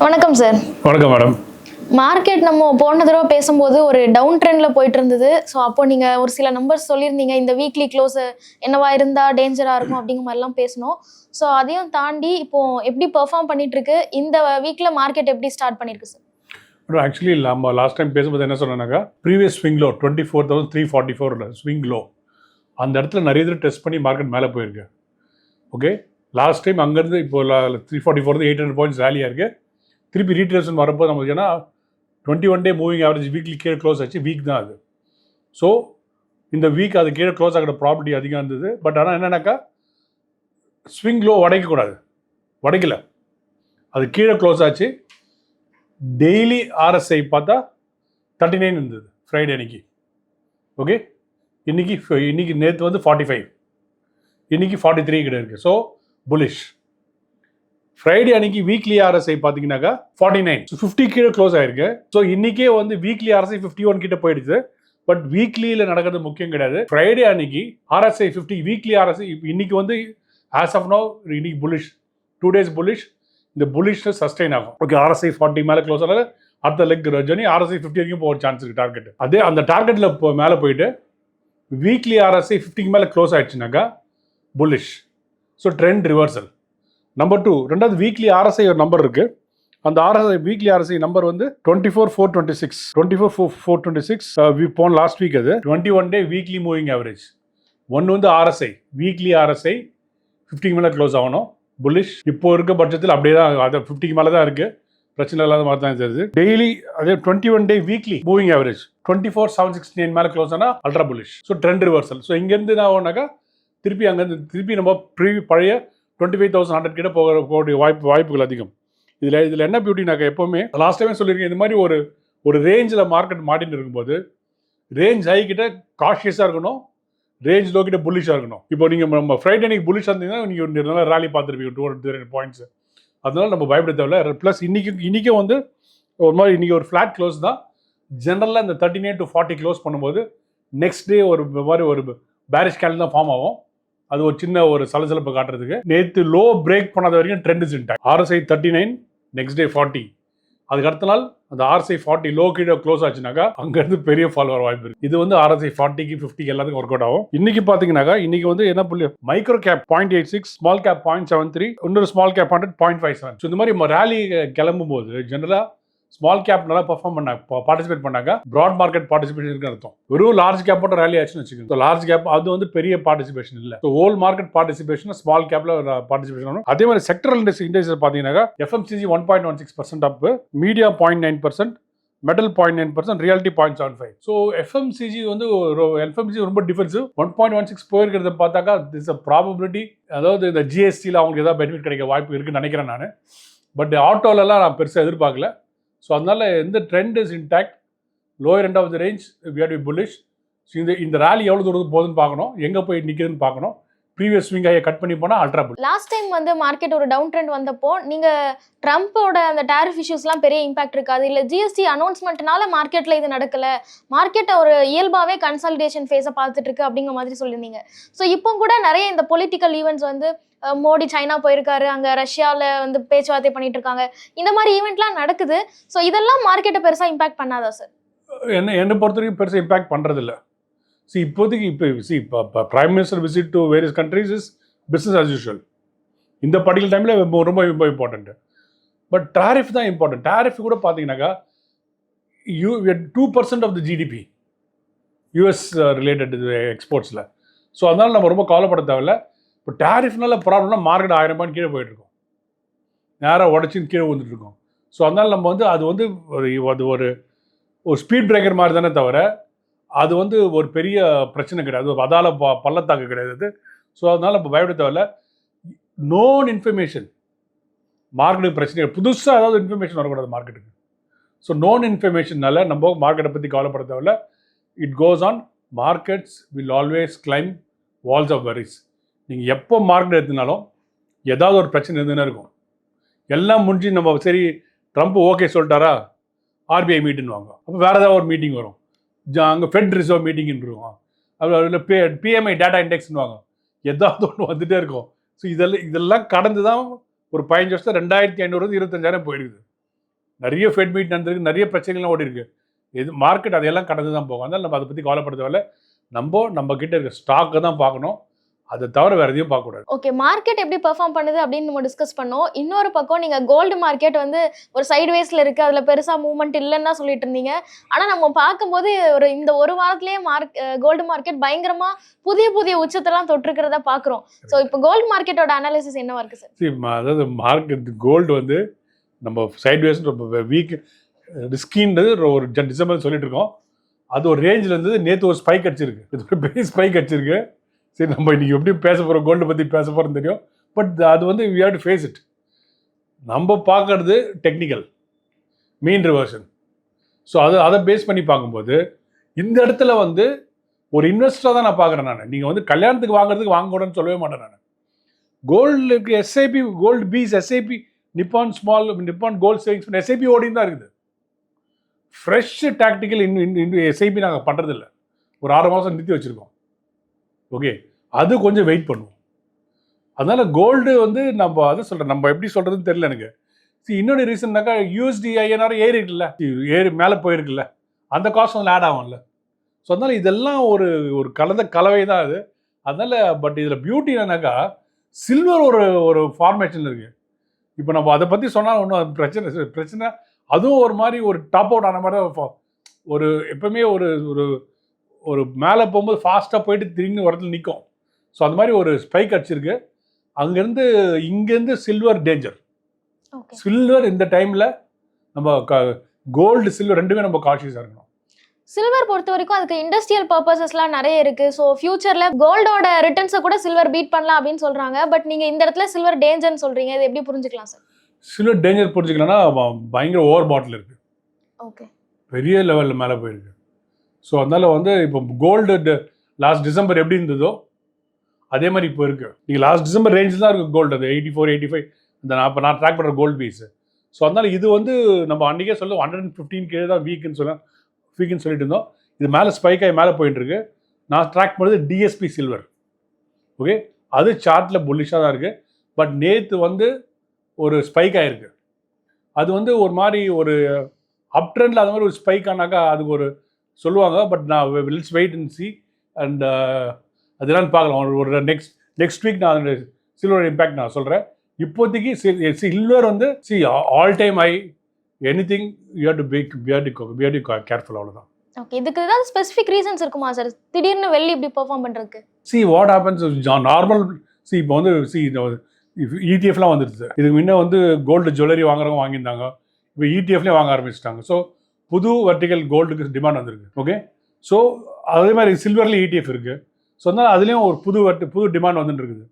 வணக்கம் சார் வணக்கம் madam market நம்ம போன தடவை பேசும்போது ஒரு டவுன் ட்ரெண்ட்ல போயிட்டு இருந்தது ஸோ அப்போ நீங்க ஒரு சில நம்பர்ஸ் சொல்லியிருந்தீங்க. இந்த வீக்லி க்ளோஸ் என்னவா இருந்தா டேஞ்சரா இருக்கும் அப்படிங்கிற மாதிரிலாம் பேசணும் ஸோ அதையும் தாண்டி இப்போ எப்படி பெர்ஃபார்ம் பண்ணிட்டு இருக்கு இந்த வீக்ல மார்க்கெட் எப்படி ஸ்டார்ட் பண்ணிருக்கு சார் ஆக்சுவலி நம்ம லாஸ்ட் டைம் பேசும்போது என்ன சொன்னாங்க previous swing low twenty four thousand three forty four swing low அந்த இடத்துல நிறைய தடவை டெஸ்ட் பண்ணி மார்க்கெட் மேலே போயிருக்கு. ஓகே லாஸ்ட் டைம் அங்கேருந்து இப்போ three forty four eight hundred points ரேலியாக இருக்குது திருப்பி ரீட்ரேஷன் வரப்போ நமக்கு ஏன்னா twenty one day moving average weekly கீழே க்ளோஸ் ஆச்சு வீக் தான் அது. ஸோ இந்த வீக் அது கீழே க்ளோஸ் ஆகிற ப்ராப்பர்ட்டி அதிகம் இருந்தது. பட் ஆனால் என்னென்னாக்கா ஸ்விங் லோ உடைக்கக்கூடாது உடைக்கல அது கீழே க்ளோஸ் ஆச்சு. டெய்லி ஆர்எஸ்ஐ பார்த்தா தேர்ட்டி நைன் இருந்தது ஃப்ரைடே அன்னைக்கு. ஓகே இன்னைக்கு இன்னைக்கு நேற்று வந்து ஃபார்ட்டி ஃபைவ் இன்னைக்கு ஃபார்ட்டி த்ரீ கிட்ட இருக்குது ஸோ புலிஷ் ஃப்ரைடே அன்னைக்கு வீக்லி ஆர்எஸ்ஐ பார்த்தீங்கன்னாக்கா ஃபார்ட்டி நைன் ஃபிஃப்டி கீழே க்ளோஸ் ஆயிருக்கு. ஸோ இன்னைக்கே வந்து வீக்லி ஆர்எஸ்ஐ ஃபிஃப்டி ஒன் கிட்ட போயிடுச்சு. பட் வீக்லியில் நடக்கிறது முக்கியம் கிடையாது. ஃப்ரைடே அன்னைக்கு ஆர்எஸ்ஐ ஃபிஃப்டி வீக்லி ஆர்எஸ்ஐ இன்னைக்கு வந்து ஆஸ் ஆஃப் நோ இன்னைக்கு புலிஷ் டூ டேஸ் புலிஷ் இந்த புலிஷ் சஸ்டெயின் ஆகும். ஓகே ஆர்எஸ்ஐ ஃபார்ட்டி மேலே க்ளோஸ் ஆனால அடுத்த லெக் ரஜனி ஆர்எஸ்ஐ ஃபிஃப்டி வரைக்கும் போகிற சான்ஸ் இருக்கு டார்கெட் அதே அந்த டார்கெட்டில் இப்போ மேலே போயிட்டு வீக்லி ஆர்எஸ்ஐ ஃபிஃப்டிக்கு மேலே close ஆயிடுச்சுனாக்கா bullish so trend reversal number two ரெண்டாவது வீக்லி ஆர்எஸ்ஐ ஒரு நம்பர் இருக்கு. அந்த ஆர்எஸ்ஐ வீக்லி ஆர்எஸ்ஐ நம்பர் வந்து twenty four four twenty six twenty four four four twenty six போன லாஸ்ட் வீக் அது twenty one day weekly moving average ஒன்று வந்து RSI weekly RSI ஃபிஃப்டிக்கு மேலே க்ளோஸ் ஆகணும். புல்லிஷ் இப்போ இருக்க பட்சத்தில் அப்படியே தான் அது ஃபிஃப்டிக்கு மேலே தான் இருக்குது பிரச்சனை இல்லாத மாதிரி தான் தெரியுது டெய்லி அதே. Twenty one day weekly moving average twenty four seven sixty nine மேலே க்ளோஸ் ஆனால் ultra bullish so trend reversal so இங்கேருந்து என்ன ஆகும்னாக்கா திருப்பி அங்கேருந்து திருப்பி நம்ம ப்ரீ பழைய டுவெண்ட்டி ஃபைவ் தௌசண்ட் ஹண்ட்ரட் கிட்ட போகிற போகக்கூடிய வாய்ப்பு வாய்ப்புகள் அதிகம். இதில் இதில் என்ன பியூட்டினாக்கா எப்போவுமே லாஸ்ட் டைமே சொல்லியிருக்கேன் இந்த மாதிரி ஒரு ஒரு ரேஞ்சில் மார்க்கெட் மாட்டின்னு இருக்கும்போது ரேஞ்ச் ஹை கிட்ட காஷியஸாக இருக்கணும் ரேஞ்ச் லோ கிட்ட புல்லிஷாக இருக்கணும். இப்போ நீங்கள் நம்ம ஃப்ரைடே அன்னைக்கு புல்லிஷாக இருந்தீங்கன்னா நீங்கள் நல்லா ரேலி பார்த்துருப்பீங்க டூ ஹண்ட்ரட் பாயிண்ட்ஸ் அதனால நம்ம பயப்பட தேவையில்ல. ப்ளஸ் இன்றைக்கும் இன்றைக்கும் வந்து ஒரு மாதிரி இன்றைக்கி ஒரு ஃப்ளாட் க்ளோஸ் தான். ஜென்ரலாக இந்த thirty nine to forty close பண்ணும்போது நெக்ஸ்ட் டே ஒரு மாதிரி ஒரு பேரிஷ் கேல் தான் ஃபார்ம் ஆகும். அது ஒரு சின்ன ஒரு சலசலப்பு காட்டுறதுக்கு. நேற்று லோ பிரேக் பண்ணாத வரைக்கும் trend is intact RSI thirty nine next day forty அதுக்கு அடுத்த நாள் அந்த ஆர்எஸ்ஐ ஃபார்ட்டி லோ கீழே க்ளோஸ் ஆச்சுனாக்கா அங்கேருந்து பெரிய ஃபால் வர வாய்ப்பு இருக்கு. இது வந்து ஆர்எஸ்ஐ ஃபார்ட்டிக்கு ஃபிஃப்டிக்கு எல்லாத்துக்கும் ஒர்க் அவுட் ஆகும். இன்னைக்கு பார்த்தீங்கன்னாக்கா இன்னைக்கு வந்து என்ன புள்ளி? Micro cap point eight six small cap point seven three இன்னொரு small cap hundred point five seven so இந்த மாதிரி ரேலி கிளம்பும் போது ஜென்ரலாக ஸ்மால் கேப் நல்லா பர்ஃபார்ம் பண்ணாங்க பார்ட்டிசிபேட் பண்ணாங்க ப்ராட் மார்க்கெட் பார்ட்டிசிபேஷன் அர்த்தம். வெறும் லார்ஜ் கேப் போட்ட ரேலி ஆச்சுன்னு வச்சுக்கோங்க. லார்ஜ் கேப் அது வந்து பெரிய பார்ட்டிசிபேஷன் இல்லை. So whole market participation small கேப்ல பார்ட்டிசிபேஷன் அதே மாதிரி செக்டரல் இண்டஸ்ட்ரி இண்டஸ்ட்ரி பார்த்தீங்கன்னா FMCG one point one six percent up media point nine percent metal point nine percent realty point seven five so FMCG வந்து FMCG ரொம்ப defensive one point one six போயிருக்கிறத பார்த்தாக்கா this a probability அதாவது இந்த ஜிஎஸ்டியில் அவங்களுக்கு ஏதாவது benefit கிடைக்க வாய்ப்பு இருக்குன்னு நினைக்கிறேன் நான். பட் ஆட்டோலலாம் நான் பெருசாக எதிர்பார்க்கல. ஸோ அதனால் எந்த trend is intact lower end of the range we are be bullish so இந்த இந்த ரேலி எவ்வளோ தூரம் போகுதுன்னு பார்க்கணும் எங்கே போய் நிற்குதுன்னு பார்க்கணும். ப்ரீவியஸ் ஸ்விங் ஆகிய கட் பண்ணி போனால் அல்ட்ரா புல் லாஸ்ட் டைம் வந்து மார்க்கெட் ஒரு டவுன் ட்ரெண்ட் வந்தப்போ நீங்கள் ட்ரம்ப்போட அந்த டேரிஃப் இஷ்யூஸ்லாம் பெரிய இம்பாக்ட் இருக்காது. இல்லை ஜிஎஸ்டி அனௌன்ஸ்மெண்ட்னால மார்க்கெட்டில் இது நடக்கலை. மார்க்கெட்டை ஒரு இயல்பாகவே கன்சல்டேஷன் ஃபேஸை பார்த்துட்டு இருக்கு அப்படிங்கிற மாதிரி சொல்லியிருந்தீங்க. ஸோ இப்போ கூட நிறைய இந்த பொலிட்டிக்கல் ஈவெண்ட்ஸ் வந்து மோடி சைனா போயிருக்காரு அங்கே ரஷ்யாவில் வந்து பேச்சுவார்த்தை பண்ணிட்டு இருக்காங்க இந்த மாதிரி ஈவெண்ட்லாம் நடக்குது. ஸோ இதெல்லாம் மார்க்கெட்டை பெருசாக இம்பாக்ட் பண்ணாதா சார் என்ன என்னை பொறுத்த வரைக்கும் பெருசாக இம்பாக்ட் பண்ணுறதில்ல சி இப்போதைக்கு இப்போ சி இப்போ prime minister visit to various countries is business as usual இந்த படிக்கல் டைமில் ரொம்ப ரொம்ப இம்பார்ட்டண்ட்டு பட் டாரிஃப் தான் இம்பார்ட்டன்ட் டாரிஃப் கூட பார்த்தீங்கன்னாக்கா you two percent of the GDP US related எக்ஸ்போர்ட்ஸில் so அதனால் நம்ம ரொம்ப கவலைப்பட தேவையில்ல. இப்போ டேரிஃப்னால ப்ராப்ளம்னா மார்க்கெட் ஆயிரம் ரூபாய் கீழே போயிட்டுருக்கோம். நேராக உடச்சின்னு கீழே வந்துட்டுருக்கோம் ஸோ அதனால் நம்ம வந்து அது வந்து அது ஒரு ஒரு ஸ்பீட் பிரேக்கர் மாதிரி தானே தவிர அது வந்து ஒரு பெரிய பிரச்சனை கிடையாது. ஒரு ப பள்ளத்தாக்கு கிடையாது அது. ஸோ அதனால் நம்ம பயப்பட தேவையில்ல. நோன் இன்ஃபர்மேஷன் மார்க்கெட்டுக்கு பிரச்சனை புதுசாக ஏதாவது இன்ஃபர்மேஷன் வரக்கூடாது மார்க்கெட்டுக்கு ஸோ நோன் இன்ஃபர்மேஷன்னால நம்ம மார்க்கெட்டை பற்றி கவலைப்பட தேவையில்ல. It goes on markets will always climb walls of worries நீங்கள் எப்போ மார்க்கெட் எடுத்தினாலும் ஏதாவது ஒரு பிரச்சனை இருந்துன்னு இருக்கும். எல்லாம் முடிஞ்சு நம்ம சரி ட்ரம்ப் ஓகே சொல்லிட்டாரா? ஆர்பிஐ மீட்டுன்னு வாங்க அப்போ வேறு ஏதாவது ஒரு மீட்டிங் வரும். அங்கே ஃபெட் ரிசர்வ் மீட்டிங்னு இருக்கும். அதில் பி பிஎம்ஐ டேட்டா இண்டெக்ஸ்னு வாங்க ஏதாவது ஒன்று வந்துகிட்டே இருக்கும். ஸோ இதெல்லாம் இதெல்லாம் கடந்து தான் ஒரு பதினஞ்சு வருஷம் ரெண்டாயிரத்தி ஐநூறு இருபத்தஞ்சாயிரம் போயிடுது. நிறைய ஃபெட் மீட் நடந்திருக்கு நிறைய பிரச்சனைகள்லாம் ஓடி இருக்கு இது மார்க்கெட் அதையெல்லாம் கடந்து தான் போகும். அதனால் நம்ம அதை பற்றி கவலைப்பட நம்ம நம்ம கிட்ட இருக்க ஸ்டாக்கை தான் பார்க்கணும். அதை தவிர வேறு எதையும் பார்க்கக்கூடாது. ஓகே மார்க்கெட் எப்படி பெர்ஃபார்ம் பண்ணுது அப்படின்னு நம்ம டிஸ்கஸ் பண்ணோம். இன்னொரு பக்கம் நீங்க கோல்டு மார்க்கெட் வந்து ஒரு சைடு வேஸ்ல இருக்கு. அதுல பெருசா மூவ்மெண்ட் இல்லைன்னு சொல்லிட்டு இருந்தீங்க. ஆனா நம்ம பார்க்கும்போது ஒரு இந்த ஒரு வாரத்திலேயே மார்க் கோல்டு மார்க்கெட் பயங்கரமா புதிய புதிய உச்சத்தெல்லாம் தொட்டிருக்கிறத பாக்குறோம் சோ இப்போ கோல்டு மார்க்கெட்டோட அனாலிசிஸ் என்னவா இருக்கு சார் அதாவது மார்க்கெட் கோல்டு வந்து நம்ம சைட்வேஸ் ரொம்ப வீக் ரிஸ்கின்றது ஒரு டிசம்பர் சொல்லிட்டு இருக்கோம். அது ஒரு ரேஞ்சில் இருந்தது. நேற்று ஒரு ஸ்பைக் அடிச்சிருக்கு. இது ஒரு பெரிய ஸ்பைக் அடிச்சிருக்கு. சரி நம்ம இன்னைக்கு எப்படி பேச போகிறோம் கோல்டு பற்றி பேச போகிறோம் தெரியும். பட் அது வந்து we have to face it நம்ம பார்க்கறது டெக்னிக்கல் மீன் ரிவர்ஷன் ஸோ அது அதை பேஸ் பண்ணி பார்க்கும்போது இந்த இடத்துல வந்து ஒரு இன்வெஸ்டராக தான் நான் பார்க்குறேன் நான். நீங்கள் வந்து கல்யாணத்துக்கு வாங்குறதுக்கு வாங்கக்கூடாதுன்னு சொல்லவே மாட்டேன் நான். கோல்டுக்கு SIP gold BeES SIP Nippon small Nippon gold savings SIP ஓடின்னு தான் இருக்குது. ஃப்ரெஷ் டாக்டிக்கல் இன் எஸ்ஐபி நாங்கள் பண்ணுறதில்ல ஒரு ஆறு மாதம் நிறுத்தி வச்சுருக்கோம். ஓகே அது கொஞ்சம் வெயிட் பண்ணுவோம் அதனால் கோல்டு வந்து நம்ம அதை சொல்கிறேன் நம்ம எப்படி சொல்கிறதுன்னு தெரியல எனக்கு. சி இன்னொரு ரீசன்னாக்கா யூஎஸ்டி ஐஎன்ஆர் ஏறி இருக்குல்ல ஏறி மேலே போயிருக்குல்ல. அந்த காசு வந்து ஆட் ஆகும்ல. ஸோ அதனால் இதெல்லாம் ஒரு ஒரு கலந்த கலவை தான் அது. அதனால் பட் இதில் பியூட்டி என்னன்னாக்கா சில்வர் ஒரு ஒரு ஃபார்மேஷன் இருக்குது இப்போ நம்ம அதை பற்றி சொன்னால் ஒன்றும் பிரச்சனை பிரச்சனை. அதுவும் ஒரு மாதிரி ஒரு டாப் அவுட் ஆன மாதிரி தான் ஒரு ஒரு எப்பவுமே ஒரு ஒரு ஒரு மேலே போகும்போது ஃபாஸ்ட்டாக போயிட்டு திரும்பி வரத்துல நிற்கும் ஸோ அந்த மாதிரி ஒரு ஸ்பைக் அடிச்சிருக்கு. அங்கேருந்து இங்கேருந்து சில்வர் டேஞ்சர் சில்வர் இந்த டைமில் நம்ம கோல்டு சில்வர் ரெண்டுமே நம்ம காஷியஸாக இருக்கணும். சில்வர் பொறுத்த வரைக்கும் அதுக்கு இண்டஸ்ட்ரியல் பர்பசஸ்லாம் நிறைய இருக்கு. ஸோ ஃபியூச்சர்ல கோல்டோட ரிட்டர்ன்ஸை கூட சில்வர் பீட் பண்ணலாம் அப்படின்னு சொல்றாங்க. பட் நீங்க இந்த இடத்துல சில்வர் டேஞ்சர்னு சொல்றீங்க. இது எப்படி புரிஞ்சுக்கலாம் சார் சில்வர் டேஞ்சர் புரிஞ்சுக்கலன்னா ப- பயங்கர ஓவர் பாட்டில் இருக்குது ஓகே பெரிய லெவலில் மேலே போயிருக்கு. ஸோ அதனால வந்து இப்போ கோல்டு லாஸ்ட் டிசம்பர் எப்படி இருந்ததோ அதே மாதிரி இப்போ இருக்கு. நீங்கள் லாஸ்ட் டிசம்பர் ரேஞ்சில் தான் இருக்குது கோல்டு அது எயிட்டி ஃபோர் எயிட்டி ஃபைவ் இந்த நான் இப்போ நான் ட்ராக் பண்ணுற கோல்டு பீஸு ஸோ அதனால இது வந்து நம்ம அன்றைக்கே சொல்ல ஹண்ட்ரட் அண்ட் ஃபிஃப்டீன் கே தான் வீக்குன்னு சொல்ல வீக்குன்னு சொல்லிட்டு இருந்தோம். இது மேலே ஸ்பைக்காக மேலே போயிட்டு இருக்கு. நான் ட்ராக் பண்ணுறது டிஎஸ்பி சில்வர் ஓகே அது சார்ட்டில் புல்லிஷாக தான் இருக்குது பட் நேற்று வந்து ஒரு ஸ்பைக் ஆகிருக்கு அது வந்து ஒரு மாதிரி ஒரு அப் ட்ரெண்டில் அது மாதிரி ஒரு ஸ்பைக் ஆனாக்கா அதுக்கு ஒரு சொல்லுவாங்க. பட் நான் wills wait and see and அதெல்லாம் பார்க்கலாம். ஒரு- நெக்ஸ்ட் நெக்ஸ்ட் வீக் நான் சில்வர் இம்பேக்ட் நான் சொல்கிறேன் இப்போதைக்கு சில்வர் வந்து see all time I anything you to be to to careful அவ்வளோதான் ஓகே இதுக்கு ஏதாவது ஸ்பெசிஃபிக் ரீசன்ஸ் இருக்குமா சார் திடீர்னு வெள்ளி இப்படி பெர்ஃபார்ம் பண்றதுக்கு. See what happens normal see இப்போ வந்து சி இடிஎஃப்லாம் வந்துடுது இதுக்கு முன்ன வந்து கோல்டு ஜுவல்லரி வாங்குறவங்க வாங்கியிருந்தாங்க. இப்போ இடிஎஃப்லேயே வாங்க ஆரம்பிச்சிட்டாங்க. ஸோ புது வெர்டிகல் கோல்டுக்கு டிமாண்ட் வந்திருக்கு. ஓகே ஸோ அதே மாதிரி சில்வர்லேயும் இடிஎஃப் இருக்குது ஸோ அதனால் அதுலேயும் ஒரு புது வெர்டி புது டிமாண்ட் வந்துட்டு இருக்குது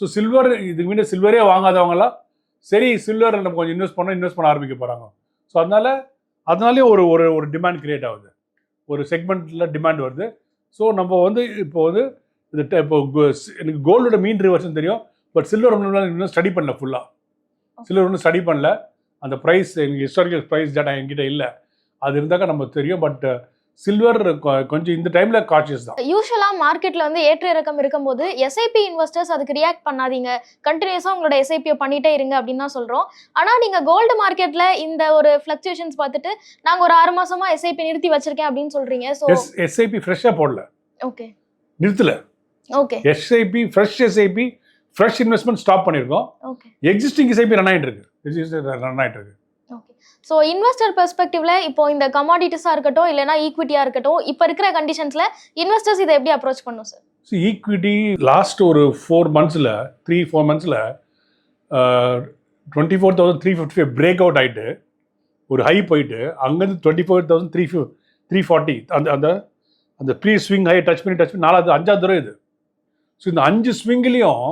ஸோ சில்வர் இதுக்கு முன்ன சில்வரே வாங்காதவங்களாம் சரி சில்வர் நம்ம கொஞ்சம் இன்வெஸ்ட் பண்ண இன்வெஸ்ட் பண்ண ஆரம்பிக்க போகிறாங்க ஸோ அதனால் அதனாலேயும் ஒரு ஒரு ஒரு டிமாண்ட் கிரியேட் ஆகுது. ஒரு செக்மெண்ட்டில் டிமாண்ட் வருது. ஸோ நம்ம வந்து இப்போ வந்து இது இப்போ எனக்கு கோல்டோட மீன் ரிவர்ஷன் தெரியும் பட் சில்வர் இன்னும் ஸ்டடி பண்ணல ஃபுல்லாக சில்வர் ஒன்றும் ஸ்டடி பண்ணல. அந்த ப்ரைஸ் எனக்கு ஹிஸ்டாரிக்கல் ப்ரைஸ் டேட்டா என்கிட்ட இல்லை. அது இருந்தாக்கா நம்ம தெரியும் பட் சில்வர் கொஞ்சம் இந்த டைமில் கான்ஷியஸ் தான். யூஸ்வலா மார்க்கெட்ல வந்து ஏற்ற இறக்கம் இருக்கும்போது எஸ்ஐபி இன்வெஸ்டர்ஸ் அதுக்கு ரியாக்ட் பண்ணாதீங்க. கண்டினியூஸா உங்களோட எஸ்ஐபியை பண்ணிட்டே இருங்க அப்படின்னு தான் சொல்றோம். ஆனா நீங்க கோல்டு மார்க்கெட்ல இந்த ஒரு ஃபிளக்சுவேஷன்ஸ் பார்த்துட்டு நாங்க ஒரு ஆறு மாசமா எஸ்ஐபி நிறுத்தி வச்சிருக்கேன் அப்படின்னு சொல்றீங்க. ஸோ எஸ் எஸ்ஐபி ஃப்ரெஷ்ஷாக போடல. Okay நிறுத்தல. Okay SIP fresh SIP fresh investment stop பண்ணியிருக்கோம் ஓகே எக்ஸிஸ்டிங் எஸ்ஐபி ரன் ஆகிட்டு இருக்கு. ரன் ஆகிட்டு இருக்கு. ஸோ இன்வெஸ்டர் பெர்ஸ்பெக்டிவ்ல இப்போ இந்த கமாடிட்டிஸாக இருக்கட்டும் இல்லைனா ஈக்விட்டியாக இருக்கட்டும் இப்போ இருக்கிற கண்டிஷன்ஸில் இன்வெஸ்டர்ஸ் இதை எப்படி அப்ரோச் பண்ணும் சார் ஸோ ஈக்விட்டி லாஸ்ட் ஒரு ஃபோர் மந்த்ஸில் three four மந்த்ஸில் twenty four thousand three fifty five break out ஆகிட்டு ஒரு ஹை போயிட்டு அங்கேருந்து twenty four thousand three fif three forty அந்த அந்த அந்த ப்ரீ ஸ்விங் ஹை டச் பண்ணி டச் பண்ணி நாலாவது அஞ்சாவது தடவை இது. ஸோ இந்த அஞ்சு ஸ்விங்லேயும்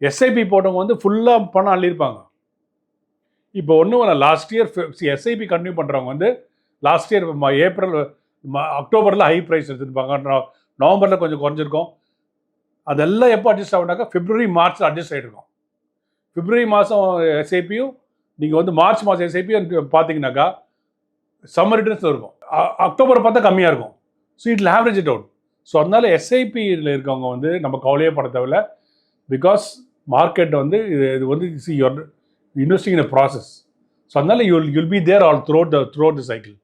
எஸ்ஐபி போட்டவங்க வந்து ஃபுல்லாக பணம் அள்ளியிருப்பாங்க. இப்போ ஒன்றும் இல்லை லாஸ்ட் இயர் எஸ்ஐபி கண்டினியூ பண்ணுறவங்க வந்து லாஸ்ட் இயர் ஏப்ரல் அக்டோபரில் ஹை ப்ரைஸ் எடுத்துருப்பாங்க. நவம்பரில் கொஞ்சம் குறைஞ்சிருக்கும். அதெல்லாம் எப்போ அட்ஜஸ்ட் ஆகுனாக்கா பிப்ரவரி மார்ச் அட்ஜஸ்ட் ஆகிருக்கும் பிப்ரவரி மாதம் எஸ்ஐபியும் நீங்கள் வந்து மார்ச் மாதம் எஸ்ஐபியும் பார்த்தீங்கன்னாக்கா சம்மர் ரிட்டர்ன்ஸில் இருக்கும். அ- அக்டோபர் பார்த்தா கம்மியாக இருக்கும். So it'll average it out so அதனால எஸ்ஐபியில் இருக்கவங்க வந்து நம்ம கவலையே பட தேவையில்ல. பிகாஸ் மார்க்கெட் வந்து இது இது வந்து see your investing in process so அதனால you'll you'll be there all through the through the cycle